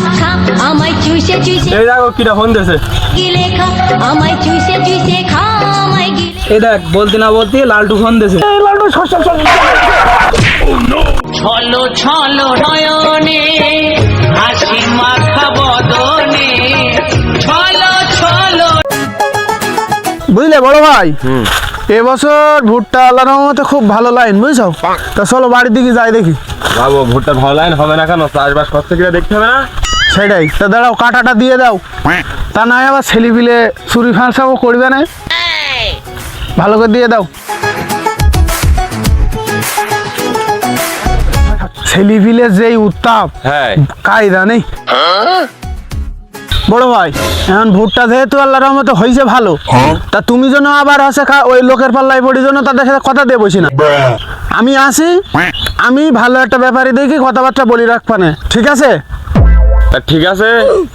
খা খা আমায় চুষে চুষে এই দেখো কিটা ফোন দিয়েছে। গিলে খা আমায় চুষে চুষে খা আমায় গিলে এই দেখ বলতে না বলতে লালটু ফোন দিয়েছে। লালটু সর সর সর ছলো ছলো নয়নে হাসি মাখা বদনে। ছলো ছলো বুঝলে বড় ভাই? এবছর ভুট্টা আল্লাহর রহমতে খুব ভালো লাইন বুঝছ? তা চলো বাড়ির দিকে যাই দেখি। বাবু ভুট্টা ভালো লাইন হবে না কেন? চাষবাস করতে গেলে দেখতে হবে না? সেটাই। তা দাঁড়াও কাটাটা দিয়ে দাও। তা নয় আবার ছেলে পিলে চুরি ফাঁসাও করবে না? ভালো করে দিয়ে দাও। ছেলে পিলে যেই উত্তাপ হ্যাঁ। কায়দা নেই। বড় ভাই এখন ভুট্টা যেহেতু আল্লাহ রহমতে হয়েছে ভালো তা তুমি যেন আবার খা- ওই লোকের পাল্লায় পড়ি জন্য তাদের সাথে কথা দিয়ে বসি না। আমি আসি আমি ভালো একটা ব্যাপারে দেখি কথাবার্তা বলি রাখবানে ঠিক আছে? তা ঠিক আছে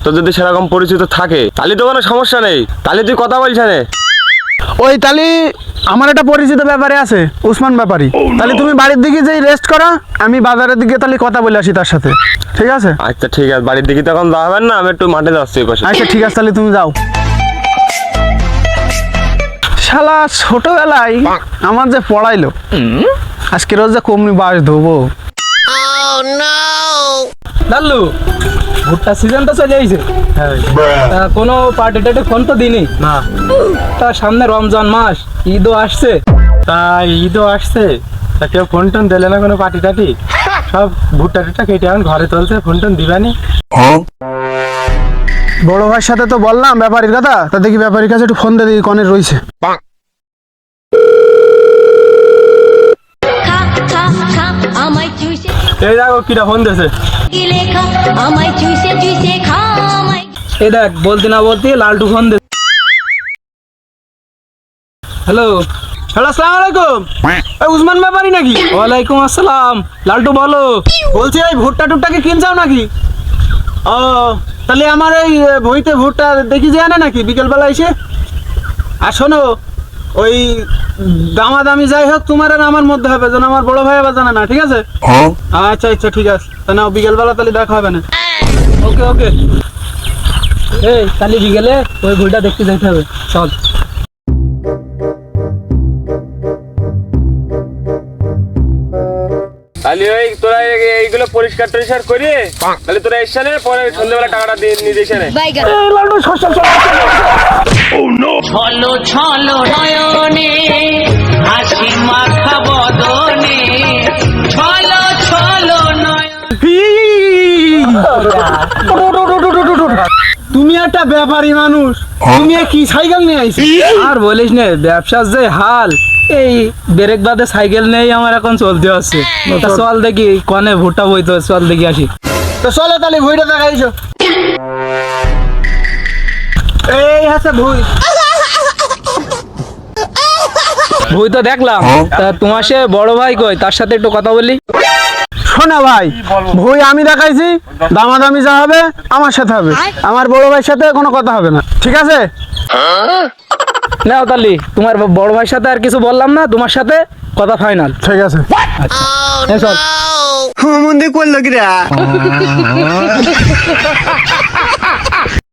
তো যদি সেরকম পরিচিত থাকে তাহলে তো কোনো সমস্যা নেই তাহলে তুই কথা বলছ না। ওই তাহলে আমার একটা পরিচিত ব্যাপারে আছে উসমান ব্যাপারী। তাহলে তুমি বাড়ির দিকে যেই রেস্ট করো আমি বাজারের দিকে তাহলে কথা বলে আসি তার সাথে। ঠিক আছে? আচ্ছা ঠিক আছে। বাড়ির দিকে তো এখন যাওয়া হবে না আমি একটু মাঠে যাচ্ছি ওই পাশে। আচ্ছা ঠিক আছে তাহলে তুমি যাও। শালা ছোটবেলায় আমার যে পড়াইলো আজকে রোজ যে কমনি বাস ধোবো। লাল্লু ভুট্টা সিজন তো চলে আইছে। তা কোনো পার্টি টার্টি ফোন তো দিনি? না। তার সামনে রমজান মাস ঈদও আসছে। তা ঈদও আসছে। তা কেউ ফোন টোন দিলে না কোনো পার্টি টাটি? সব ভুট্টা টুট্টা কেটে এখন ঘরে তুলছে ফোন টোন দিবানি। বড় ভাইয়ের সাথে তো বললাম ব্যাপারীর কথা তা দেখি ব্যাপারীর কাছে একটু ফোন দিয়ে দিই কনে রয়েছে খা খা খা আমায় চুষে এই দেখো কিটা ফোন দিয়েছে দেখ বলতে না বলতে লালটু ফোন দে। হ্যালো হ্যালো আসসালামু আলাইকুম। এই উসমান ব্যাপারী নাকি? ওয়ালাইকুম আসসালাম। লালটু বলো। বলছি এই ভুট্টা টুট্টা কি কিনছাও নাকি? ও তাহলে আমার এই এ, বইতে ভুট্টা দেখি যে আনে নাকি বিকেলবেলা এসে? আর শোনো ওই দামাদামি যাই হোক তোমার আর আমার মধ্যে হবে যেন আমার বড় ভাই আবার জানে না ঠিক আছে? আচ্ছা আচ্ছা ঠিক আছে। তা নাও বিকেলবেলা তাহলে দেখা হবে না। ওকে ওকে। এই কালি বিকেলে ওই ভুলটা দেখতে যেতে হবে। চল। তাহলে ওই এইগুলো পরিষ্কার টরিষ্কার করে তাহলে তোরা এসে পরে সন্ধ্যেবেলা টাকাটা দিয়ে নিয়ে যাইস নে। বাইগা ছলো ছলো নয়নে হাসি মাখা বদনে। ছলো ছলো তুমি একটা ব্যাপারী মানুষ। তুমি কি সাইকেল নিয়ে আইছো? আর বলিস না ব্যবসার যে হাল এই ব্রেক বাদে সাইকেল নেই আমার এখন চলতে হচ্ছে। তা চল দেখি কনে ভুট্টা বইতে হবে, চল দেখি আসি। তো চলো তাহলে ভুইটা দেখাইছো। এই হাসে ভুই। ভুই তো দেখলাম। তা তোমার সে বড় ভাই কই? তার সাথে একটু কথা বলি। শোনা ভাই ভুই আমি দেখাইছি দামাদামি যা হবে আমার সাথে হবে। আমার বড় ভাইয়ের সাথে কোনো কথা হবে না। ঠিক আছে? নাও তালি তোমার বড় ভাইয়ের সাথে আর কিছু বললাম না তোমার সাথে কথা ফাইনাল ঠিক আছে। চল। মন্দির করল কিরা?